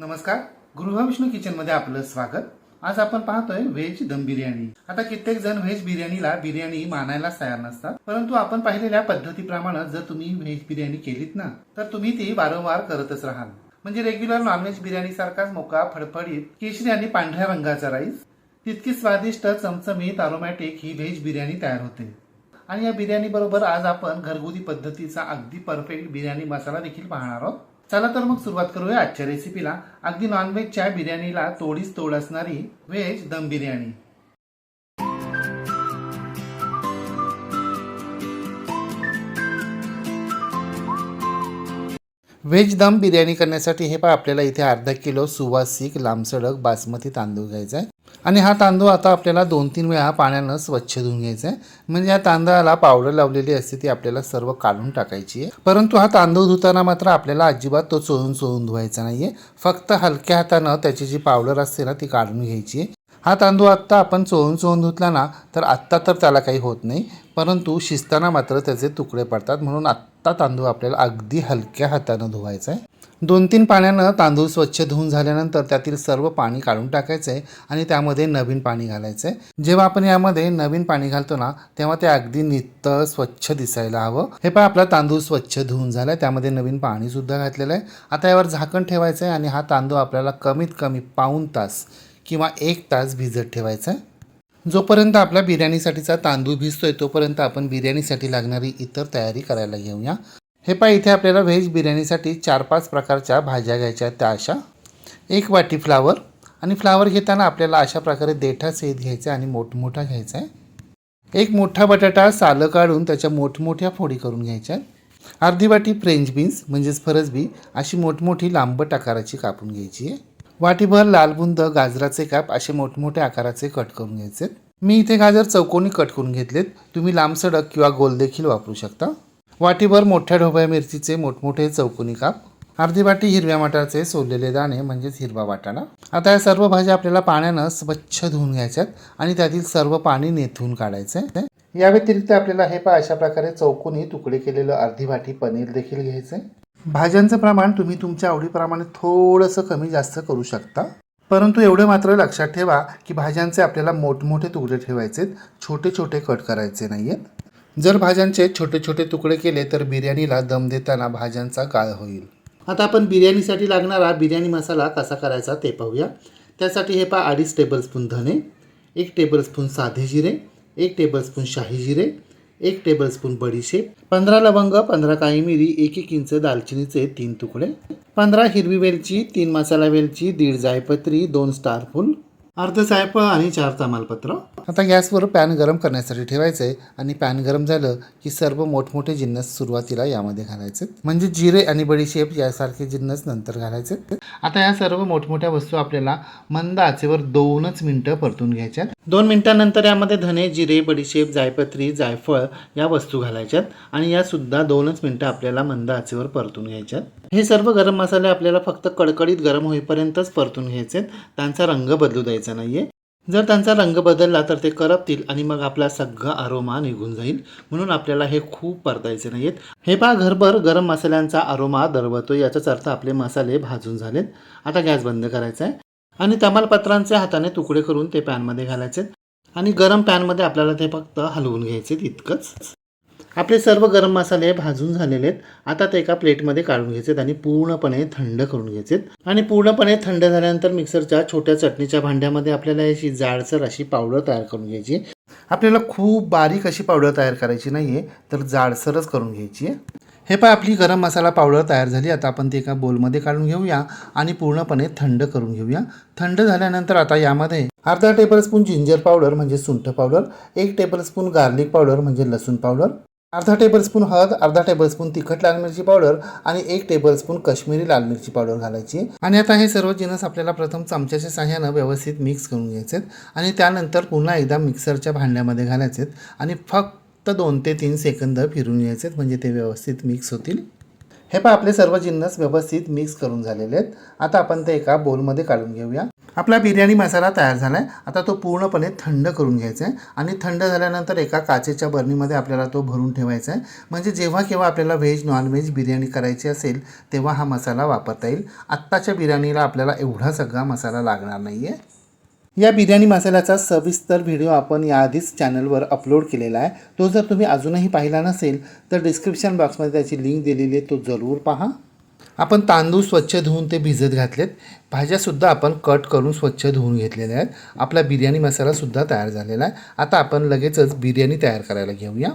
नमस्कार. गृहविष्णू किचनमध्ये आपलं स्वागत. आज आपण पाहतोय व्हेज दम बिर्याणी. आता कित्येक जण व्हेज बिर्याणीला बिर्याणी मानायलाच तयार नसतात. परंतु आपण पाहिलेल्या पद्धतीप्रमाणे जर तुम्ही व्हेज बिर्याणी केलीत ना तर तुम्ही ती वारंवार करतच राहाल. म्हणजे रेग्युलर नॉनव्हेज बिर्याणी सारखाच मोका फडफडीत केशरी आणि पांढऱ्या रंगाचा राईस. तितकी स्वादिष्ट चमचमीत अरोमॅटिक ही व्हेज बिर्याणी तयार होते. आणि या बिर्याणी बरोबर आज आपण घरगुती पद्धतीचा अगदी परफेक्ट बिर्याणी मसाला देखील पाहणार आहोत. चला तर मग सुरुवात करूया आजच्या रेसिपीला अगदी नॉनव्हेजच्या बिर्याणीला तोडीस तोड असणारी व्हेज दम बिर्याणी. व्हेज दम बिर्याणी करण्यासाठी हे पहा आपल्याला इथे अर्धा किलो सुवासिक लांबसडक बासमती तांदूळ घ्यायचा आहे. आणि हा तांदूळ आता आपल्याला दोन तीन वेळा पाण्यानं स्वच्छ धुवून घ्यायचा आहे. म्हणजे या तांदळाला पावडर लावलेली असते ती आपल्याला सर्व काढून टाकायची आहे. परंतु हा तांदूळ धुताना मात्र आपल्याला अजिबात तो चोळून चोळून धुवायचा नाही आहे फक्त हलक्या हातानं त्याची जी पावडर असते ना ती काढून घ्यायची आहे. हा तांदूळ आत्ता आपण चोळून चोळून धुतला ना तर आत्ता तर त्याला काही होत नाही. परंतु शिजताना मात्र त्याचे तुकडे पडतात म्हणून आत्ता तांदूळ आपल्याला अगदी हलक्या हातानं धुवायचा आहे. दोन तीन पाण्यानं तांदूळ स्वच्छ धुवून झाल्यानंतर त्यातील सर्व पाणी काढून टाकायचं आहे आणि त्यामध्ये नवीन पाणी घालायचं आहे जेव्हा आपण यामध्ये नवीन पाणी घालतो ना तेव्हा ते अगदी नितळ स्वच्छ दिसायला हवं. हे पण आपला तांदूळ स्वच्छ धुवून झाला त्यामध्ये नवीन पाणीसुद्धा घातलेलं आहे. आता यावर झाकण ठेवायचं आहे आणि हा तांदूळ आपल्याला कमीत कमी पाऊण तास किंवा एक तास भिजत ठेवायचा आहे जोपर्यंत आपला बिर्याणीसाठीचा तांदूळ भिजतोय तोपर्यंत आपण बिर्याणीसाठी लागणारी इतर तयारी करायला घेऊया. हे पहा इथे आपल्याला व्हेज बिर्याणीसाठी चार पाच प्रकारच्या भाज्या घ्यायच्या आहेत त्या अशा. एक वाटी फ्लावर आणि फ्लावर घेताना आपल्याला अशा प्रकारे देठा सेत घ्यायचा आहे आणि मोठमोठा घ्यायचा आहे. एक मोठा बटाटा सालं काढून त्याच्या मोठमोठ्या फोडी करून घ्यायच्या आहेत. अर्धी वाटी फ्रेंच बीन्स म्हणजेच फरसबी अशी मोठमोठी लांबट आकाराची कापून घ्यायची आहे. वाटीभर लाल बुंद गाजराचे काप असे मोठमोठे आकाराचे कट करून घ्यायचे मी इथे गाजर चौकोनी कट करून घेतलेत. तुम्ही लांबसडक किंवा गोल देखील वापरू शकता. वाटीभर मोठ्या ढोबळ्या मिरचीचे मोठमोठे चौकोनी काप अर्धी वाटी हिरव्या मटारचे सोललेले दाणे म्हणजेच हिरवा वाटाणा. आता या सर्व भाज्या आपल्याला पाण्यानं स्वच्छ धुवून घ्यायच्यात आणि त्यातील सर्व पाणी नेथून काढायचं. आहे या व्यतिरिक्त आपल्याला हे पहा अशा प्रकारे चौकोनी तुकडे केलेलं अर्धी वाटी पनीर देखील घ्यायचं. आहे भाज्यांचं प्रमाण तुम्ही तुमच्या आवडीप्रमाणे थोडंसं कमी जास्त करू शकता. परंतु एवढं मात्र लक्षात ठेवा की भाज्यांचे आपल्याला मोठमोठे तुकडे ठेवायचे छोटे छोटे कट करायचे नाही आहेत जर भाज्यांचे छोटे छोटे तुकडे केले तर बिर्याणीला दम देताना भाज्यांचा गाळ होईल. आता आपण बिर्याणीसाठी लागणारा बिर्याणी मसाला कसा करायचा ते पाहूया. त्यासाठी हे पहा अडीच टेबलस्पून धने एक टेबलस्पून साधे जिरे एक टेबलस्पून शाही जिरे एक टेबलस्पून बडीशेप पंधरा लवंग पंधरा काळी मिरी एक एक इंच दालचिनीचे तीन तुकडे पंधरा हिरवी वेलची तीन मसाला वेलची दीड जायपत्री दोन स्टारफूल अर्ध जायफळ आणि चार तमालपत्र. आता गॅसवर पॅन गरम करण्यासाठी ठेवायचं आहे आणि पॅन गरम झालं की सर्व मोठमोठे जिन्नस सुरुवातीला यामध्ये घालायचे. म्हणजे जिरे आणि बडीशेप यासारखे जिन्नस नंतर घालायचे. आता या सर्व मोठमोठ्या वस्तू आपल्याला मंद आचेवर दोनच मिनिटं परतून घ्यायच्यात. दोन मिनिटांनंतर यामध्ये धने जिरे बडीशेप जायपत्री जायफळ या वस्तू घालायच्यात आणि या सुद्धा दोनच मिनिटं आपल्याला मंद आचेवर परतून घ्यायच्यात. हे सर्व गरम मसाले आपल्याला फक्त कडकडीत गरम होईपर्यंतच परतून घ्यायचे त्यांचा रंग बदलू द्यायचा. नाहीये. जर त्यांचा रंग बदलला तर ते करपतील आणि मग आपला सगळा अरोमा निघून जाईल. म्हणून आपल्याला हे खूप परतायचे नाहीत हे पहा घरभर गरम मसाल्यांचा अरोमा दरवतो याचाच अर्थ आपले मसाले भाजून झालेत. आता गॅस बंद करायचा आहे. आणि तमालपत्रांचे हाताने तुकडे करून ते पॅनमध्ये घालायचे आणि गरम पॅनमध्ये आपल्याला ते फक्त हलवून घ्यायचे इतकंच. आपले सर्व गरम मसाले भाजून झालेले आहेत. आता ते एका प्लेटमध्ये काढून घ्यायचेत आणि पूर्णपणे थंड करून घ्यायचेत. आणि पूर्णपणे थंड झाल्यानंतर मिक्सरच्या छोट्या चटणीच्या भांड्यामध्ये आपल्याला अशी जाडसर अशी पावडर तयार करून घ्यायची आपल्याला खूप बारीक अशी पावडर तयार करायची नाही आहे तर जाडसरच करून घ्यायची आहे. हे पाय आपली गरम मसाला पावडर तयार झाली. आता आपण ती एका बोलमध्ये काढून घेऊया आणि पूर्णपणे थंड करून घेऊया. थंड झाल्यानंतर आता यामध्ये अर्धा टेबलस्पून जिंजर पावडर म्हणजे सुंठ पावडर एक टेबलस्पून गार्लिक पावडर म्हणजे लसूण पावडर अर्धा टेबलस्पून हळद अर्धा टेबलस्पून तिखट लाल मिरची पावडर आणि एक टेबलस्पून काश्मीरी लाल मिरची पावडर घालायची. आणि आता हे सर्व जिनस आपल्याला प्रथम चमच्याच्या साह्यानं व्यवस्थित मिक्स करून घ्यायचेत आणि त्यानंतर पुन्हा एकदा मिक्सरच्या भांड्यामध्ये घालायचेत आणि फक्त दोन ते तीन सेकंद फिरून घ्यायचेत म्हणजे ते व्यवस्थित मिक्स होतील. हे पण आपले सर्व जिन्नस व्यवस्थित मिक्स करून झालेले आहेत. आता आपण ते एका बोलमध्ये काढून घेऊया. आपला बिर्याणी मसाला तयार झाला आहे आता तो पूर्णपणे थंड करून घ्यायचा आहे. आणि थंड झाल्यानंतर एका काचेच्या बर्नीमध्ये आपल्याला तो भरून ठेवायचा आहे. म्हणजे जेव्हा केव्हा आपल्याला व्हेज नॉनव्हेज बिर्याणी करायची असेल तेव्हा हा मसाला वापरता येईल. आत्ताच्या बिर्याणीला आपल्याला एवढा सगळा मसाला लागणार नाही आहे या बिर्याणी मसाल्याचा सविस्तर व्हिडिओ आपण याआधीच चॅनलवर अपलोड केलेला आहे. तो जर तुम्ही अजूनही पाहिला नसेल तर डिस्क्रिप्शन बॉक्समध्ये त्याची लिंक दिलेली आहे तो जरूर पहा. आपण तांदूळ स्वच्छ धुवून ते भिजत घातलेत. भाज्यासुद्धा आपण कट करून स्वच्छ धुवून घेतलेल्या आहेत. आपला बिर्याणी मसालासुद्धा तयार झालेला आहे. आता आपण लगेचच बिर्याणी तयार करायला घेऊया.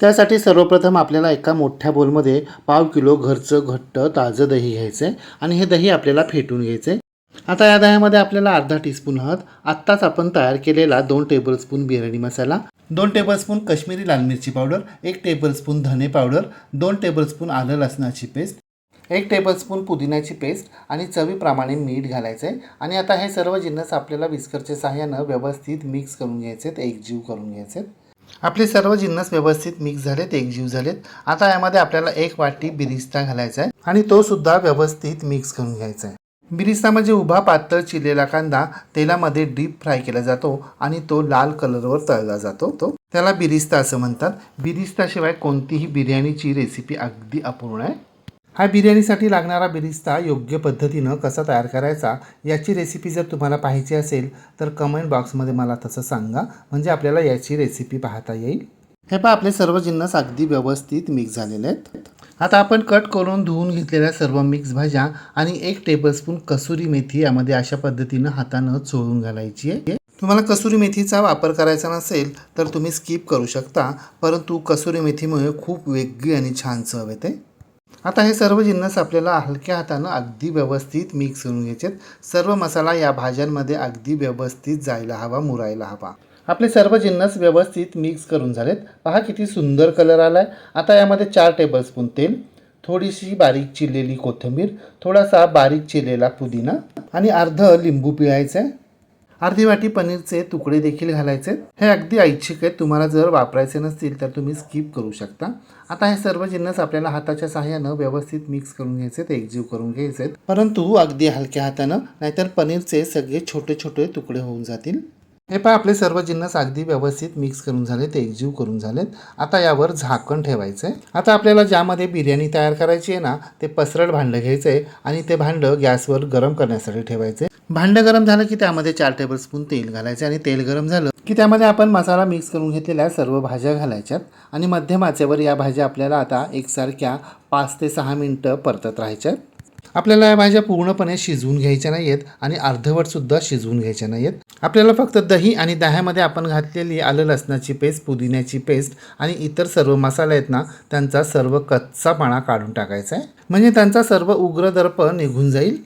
त्यासाठी सर्वप्रथम आपल्याला एका मोठ्या बोलमध्ये पाव किलो घरचं घट्ट ताजं दही घ्यायचं आहे आणि हे दही आपल्याला फेटून घ्यायचं आहे आता या दह्यामध्ये आपल्याला अर्धा टीस्पून हळद आत्ताच आपण तयार केलेला दोन टेबलस्पून बिर्याणी मसाला दोन टेबलस्पून काश्मीरी लाल मिरची पावडर एक टेबलस्पून धने पावडर दोन टेबलस्पून आलं लसणाची पेस्ट एक टेबलस्पून पुदिन्याची पेस्ट आणि चवीप्रमाणे मीठ घालायचं आहे आणि आता हे सर्व जिन्नस आपल्याला विस्करच्या सहाय्यानं व्यवस्थित मिक्स करून घ्यायचे आहेत एकजीव करून घ्यायचे आहेत आपले सर्व जिन्नस व्यवस्थित मिक्स झालेत एकजीव झालेत. आता यामध्ये आपल्याला एक वाटी बिरिस्ता घालायचा आहे आणि तो सुद्धा व्यवस्थित मिक्स करून घ्यायचा आहे बिरिस्ता म्हणजे उभा पातळ चिरलेला कांदा तेलामध्ये डीप फ्राय केला जातो आणि तो लाल कलरवर तळला जातो. तो त्याला बिरिस्ता असं म्हणतात. बिरिस्ताशिवाय कोणतीही बिर्याणीची रेसिपी अगदी अपूर्ण आहे. हा बिर्याणीसाठी लागणारा बिरिस्ता योग्य पद्धतीनं कसा तयार करायचा याची रेसिपी जर तुम्हाला पाहिजे असेल तर कमेंट बॉक्समध्ये मला तसं सांगा. म्हणजे आपल्याला याची रेसिपी पाहता येईल. हे पहा आपले सर्व जिन्नस अगदी व्यवस्थित मिक्स झालेले आहेत. आता आपण कट करून धुवून घेतलेल्या सर्व मिक्स भाज्या आणि एक टेबलस्पून कसुरी मेथी यामध्ये अशा पद्धतीनं हातानं चोळून घालायची आहे. तुम्हाला कसुरी मेथीचा वापर करायचा नसेल तर तुम्ही स्किप करू शकता परंतु कसुरी मेथीमुळे खूप वेगळी आणि छान चव येते. आता हे सर्व जिन्नस आपल्याला हलक्या हातानं अगदी व्यवस्थित मिक्स करून घ्यायचे सर्व मसाला या भाज्यांमध्ये अगदी व्यवस्थित जायला हवा मुरायला हवा. आपले सर्व जिन्नस व्यवस्थित मिक्स करून झालेत. पहा किती सुंदर कलर आला आहे आता यामध्ये चार टेबलस्पून तेल थोडीशी बारीक चिरलेली कोथिंबीर थोडासा बारीक चिरलेला पुदिना आणि अर्ध लिंबू पिळायचं. आहे अर्धी वाटी पनीरचे तुकडे देखील घालायचे. हे अगदी ऐच्छिक आहेत. तुम्हाला जर वापरायचे नसतील तर तुम्ही स्किप करू शकता. आता हे सर्व जिन्नस आपल्याला हाताच्या सहाय्यानं व्यवस्थित मिक्स करून घ्यायचे एकजीव करून घ्यायचे परंतु अगदी हलक्या हातानं नाहीतर पनीरचे सगळे छोटे छोटे तुकडे होऊन जातील. हे पाय आपले सर्व जिन्नस अगदी व्यवस्थित मिक्स करून झालेत एकजीव करून झालेत. आता यावर झाकण ठेवायचं आहे आता आपल्याला ज्यामध्ये बिर्याणी तयार करायची आहे ना ते पसरट भांडं घ्यायचं आहे आणि ते भांडं गॅसवर गरम करण्यासाठी ठेवायचे भांडं गरम झालं की त्यामध्ये चार टेबल स्पून तेल घालायचे आणि तेल गरम झालं की त्यामध्ये आपण मसाला मिक्स करून घेतलेल्या सर्व भाज्या घालायच्यात आणि मध्यम आचेवर या भाज्या आपल्याला आता एकसारख्या पाच ते सहा मिनटं परतत राहायच्यात. आपल्याला या भाज्या पूर्णपणे शिजवून घ्यायच्या नाही आहेत आणि अर्धवटसुद्धा शिजवून घ्यायच्या नाही आहेत आपल्याला फक्त दही आणि दह्यामध्ये आपण घातलेली आलं लसणाची पेस्ट पुदिन्याची पेस्ट आणि इतर सर्व मसाले आहेत ना त्यांचा सर्व कच्चापणा काढून टाकायचा आहे. म्हणजे त्यांचा सर्व उग्र दर्प निघून जाईल.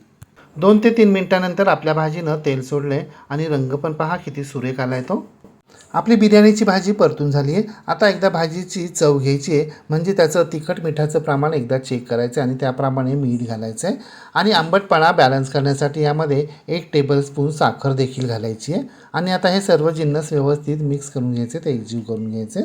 दोन ते तीन मिनटानंतर आपल्या भाजीनं तेल सोडले आणि रंग पण पहा किती सुरेख आला आहे तो. आपली बिर्याणीची भाजी परतून झाली आहे आता एकदा भाजीची चव घ्यायची आहे. म्हणजे त्याचं तिखट मिठाचं प्रमाण एकदा चेक करायचं आहे आणि त्याप्रमाणे मीठ घालायचं आहे आणि आंबटपणा बॅलन्स करण्यासाठी यामध्ये एक टेबलस्पून साखर देखील घालायची आहे. आणि आता हे सर्व जिन्नस व्यवस्थित मिक्स करून घ्यायचे ते एकजीव करून घ्यायचे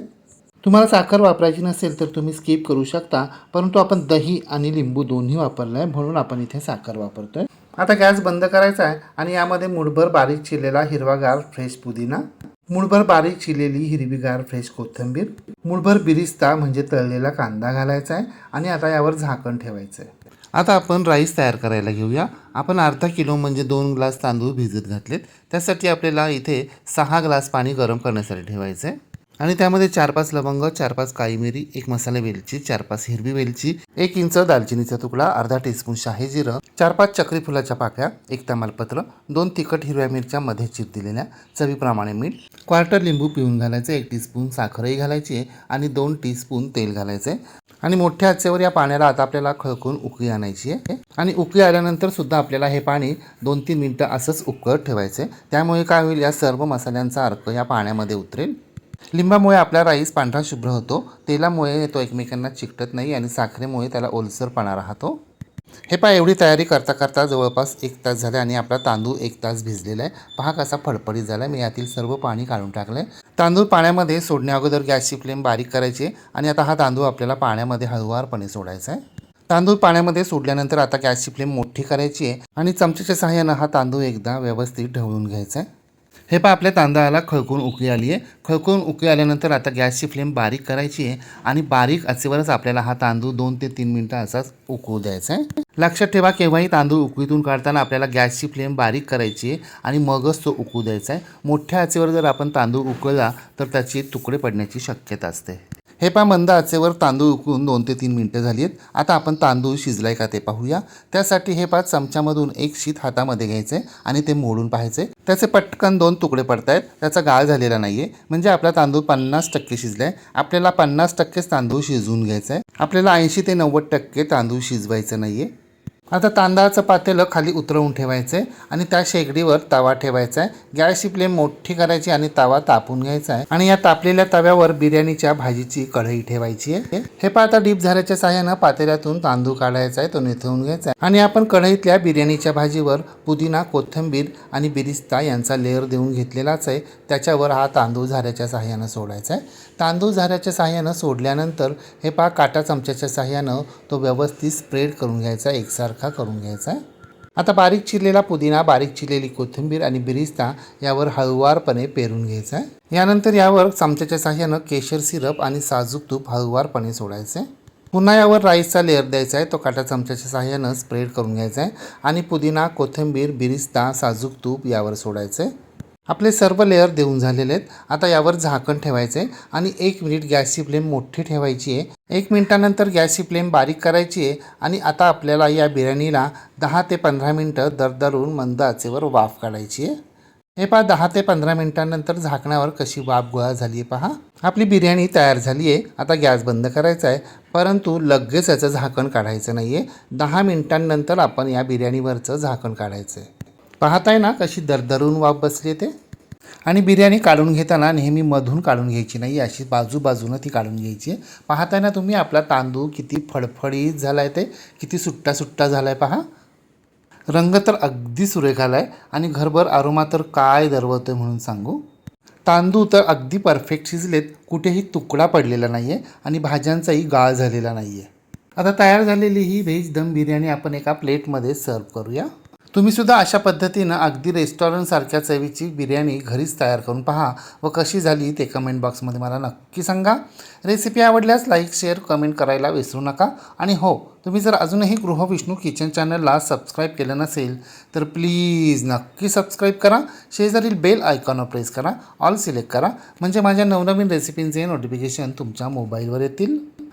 तुम्हाला साखर वापरायची नसेल तर तुम्ही स्किप करू शकता. परंतु आपण दही आणि लिंबू दोन्ही वापरलं आहे म्हणून आपण इथे साखर वापरतो आहे आता गॅस बंद करायचा आहे. आणि यामध्ये मुठभर बारीक चिरलेला हिरवागार फ्रेश पुदिना. मुळभर बारीक चिरलेली हिरवीगार फ्रेश कोथिंबीर मुळभर बिरिस्ता म्हणजे तळलेला कांदा घालायचा आहे आणि आता यावर झाकण ठेवायचं आहे. आता आपण राईस तयार करायला घेऊया. आपण अर्धा किलो म्हणजे दोन ग्लास तांदूळ भिजत घातलेत. त्यासाठी आपल्याला इथे सहा ग्लास पाणी गरम करण्यासाठी ठेवायचं आहे. आणि त्यामध्ये चार पाच लवंग चार पाच काळी मिरी एक मसाला वेलची चार पाच हिरवी वेलची एक इंच दालचिनीचा तुकडा अर्धा टीस्पून शाही जिरं चार पाच चक्री फुलाच्या पाकळ्या एक तमालपत्र दोन तिखट हिरव्या मिरच्या मध्ये चिर दिलेल्या चवीप्रमाणे मीठ क्वार्टर लिंबू पिळून घालायचं एक टीस्पून साखरही घालायची आणि दोन टीस्पून तेल घालायचं. आणि मोठ्या आचेवर या पाण्याला आता आपल्याला खळकून उकळी आणायची आहे. आणि उकळी आल्यानंतर सुद्धा आपल्याला हे पाणी दोन तीन मिनटं असंच उकळत ठेवायचं आहे त्यामुळे काय होईल या सर्व मसाल्यांचा अर्क या पाण्यामध्ये उतरेल. लिंबामुळे आपला राईस पांढरा शुभ्र होतो. तेलामुळे तो एकमेकांना चिकटत नाही आणि साखरेमुळे त्याला ओलसरपणा राहतो. हे पहा एवढी तयारी करता करता जवळपास एक तास झाले आणि आपला तांदूळ एक तास भिजलेला आहे. पहा कसा फडफडीत झाला आहे मी यातील सर्व पाणी काढून टाकलं आहे तांदूळ पाण्यामध्ये सोडण्या अगोदर गॅसची फ्लेम बारीक करायची आहे आणि आता हा तांदूळ आपल्याला पाण्यामध्ये हळुवारपणे सोडायचा आहे. तांदूळ पाण्यामध्ये सोडल्यानंतर आता गॅसची फ्लेम मोठी करायची आहे आणि चमच्याच्या सहाय्यानं हा तांदूळ एकदा व्यवस्थित ढवळून घ्यायचा आहे. हे पहा आपल्या तांदळाला खळकून उकळी आली आहे. खळकून उकळी आल्यानंतर आता गॅसची फ्लेम बारीक करायची आहे आणि बारीक आचेवरच आपल्याला हा तांदूळ दोन ते तीन मिनटं असाच उकळू द्यायचा आहे. लक्षात ठेवा केव्हाही तांदूळ उकळीतून काढताना आपल्याला गॅसची फ्लेम बारीक करायची आहे आणि मगच तो उकळू द्यायचा आहे. मोठ्या आचेवर जर आपण तांदूळ उकळला तर त्याचे तुकडे पडण्याची शक्यता असते. हे पहा मंद आचेवर तांदूळ उकळून दोन ते तीन मिनटं झाली आहेत. आता आपण तांदूळ शिजलाय का ते पाहूया. त्यासाठी हे पहा चमच्यामधून एक शीत हातामध्ये घ्यायचं आहे आणि ते मोडून पाहायचे त्याचे पटकन दोन तुकडे पडत आहेत त्याचा गाळ झालेला नाही आहे म्हणजे आपला तांदूळ पन्नास टक्के शिजला आहे आपल्याला पन्नास टक्केच तांदूळ शिजवून घ्यायचा आहे आपल्याला ऐंशी ते नव्वद टक्के तांदूळ शिजवायचं नाही आहे आता तांदळाचं पातेलं खाली उतरवून ठेवायचं आहे आणि त्या शेगडीवर तवा ठेवायचा आहे. गॅसची फ्लेम मोठी करायची आणि तवा तापून घ्यायचा आहे. आणि या तापलेल्या तव्यावर बिर्याणीच्या भाजीची कढई ठेवायची आहे. हे पहा आता डीप झाऱ्याच्या साह्यानं पातेल्यातून तांदूळ काढायचा आहे तो निथळून घ्यायचा आहे. आणि आपण कढईतल्या बिर्याणीच्या भाजीवर पुदिना कोथिंबीर आणि बिरिस्ता यांचा लेअर देऊन घेतलेलाच आहे. त्याच्यावर हा तांदूळ झाऱ्याच्या साह्यानं सोडायचा आहे. तांदूळ झाऱ्याच्या साह्यानं सोडल्यानंतर हे पा काटा चमच्याच्या साह्यानं तो व्यवस्थित स्प्रेड करून घ्यायचा एकसारखा. करून घ्यायचा आहे. आता बारीक चिरलेला पुदिना बारीक चिरलेली कोथिंबीर आणि बिरिस्ता यावर हळुवारपणे पेरून घ्यायचा आहे. यानंतर यावर चमच्याच्या साह्यानं केशर सिरप आणि साजूक तूप हळुवारपणे सोडायचं आहे. पुन्हा यावर राईसचा लेअर द्यायचा आहे. तो काटा चमच्याच्या साह्यानं स्प्रेड करून घ्यायचा आहे. आणि पुदिना कोथिंबीर बिरिस्ता साजूक तूप यावर सोडायचं आहे. आपले सर्व लेअर देऊन झालेले आहेत. आता यावर झाकण ठेवायचे आणि एक मिनिट गॅसची फ्लेम मोठी ठेवायची आहे. एक मिनिटानंतर गॅसची फ्लेम बारीक करायची आहे आणि आता आपल्याला या बिर्याणीला दहा ते पंधरा मिनटं दरदरून मंद आचेवर वाफ काढायची आहे. हे पहा दहा ते पंधरा मिनिटांनंतर झाकणावर कशी वाफ गोळा झाली आहे पहा. आपली बिर्याणी तयार झाली आहे आता गॅस बंद करायचा आहे. परंतु लगेच याचं झाकण काढायचं नाही आहे दहा मिनिटांनंतर आपण या बिर्याणीवरचं झाकण काढायचं आहे पाहताय ना कशी दरदरून वाफ बसली ते? आणि बिर्याणी काढून घेताना नेहमी मधून काढून घ्यायची नाही अशी बाजूबाजूनं ती काढून घ्यायची आहे. पाहताय ना तुम्ही आपला तांदूळ किती फडफडीत झाला आहे ते? किती सुट्टा सुट्टा झाला आहे पहा. रंग तर अगदी सुरेख आला आहे आणि घरभर आरोमा तर काय दरवतो आहे म्हणून सांगू. तांदूळ तर अगदी परफेक्ट शिजलेत कुठेही तुकडा पडलेला नाही आहे आणि भाज्यांचाही गाळ झालेला नाही आहे आता तयार झालेली ही व्हेज दम बिर्याणी आपण एका प्लेटमध्ये सर्व करूया. तुम्हीसुद्धा अशा पद्धतीनं अगदी रेस्टॉरंटसारख्या चवीची बिर्याणी घरीच तयार करून पहा व कशी झाली ते कमेंट बॉक्समध्ये मला नक्की सांगा. रेसिपी आवडल्यास लाईक शेअर कमेंट करायला विसरू नका. आणि हो तुम्ही जर अजूनही गृहविष्णू किचन चॅनलला सबस्क्राईब केलं नसेल तर प्लीज नक्की सबस्क्राईब करा. शेजारील बेल आयकॉनवर प्रेस करा. ऑल सिलेक्ट करा. म्हणजे माझ्या नवनवीन रेसिपींचे नोटिफिकेशन तुमच्या मोबाईलवर येतील.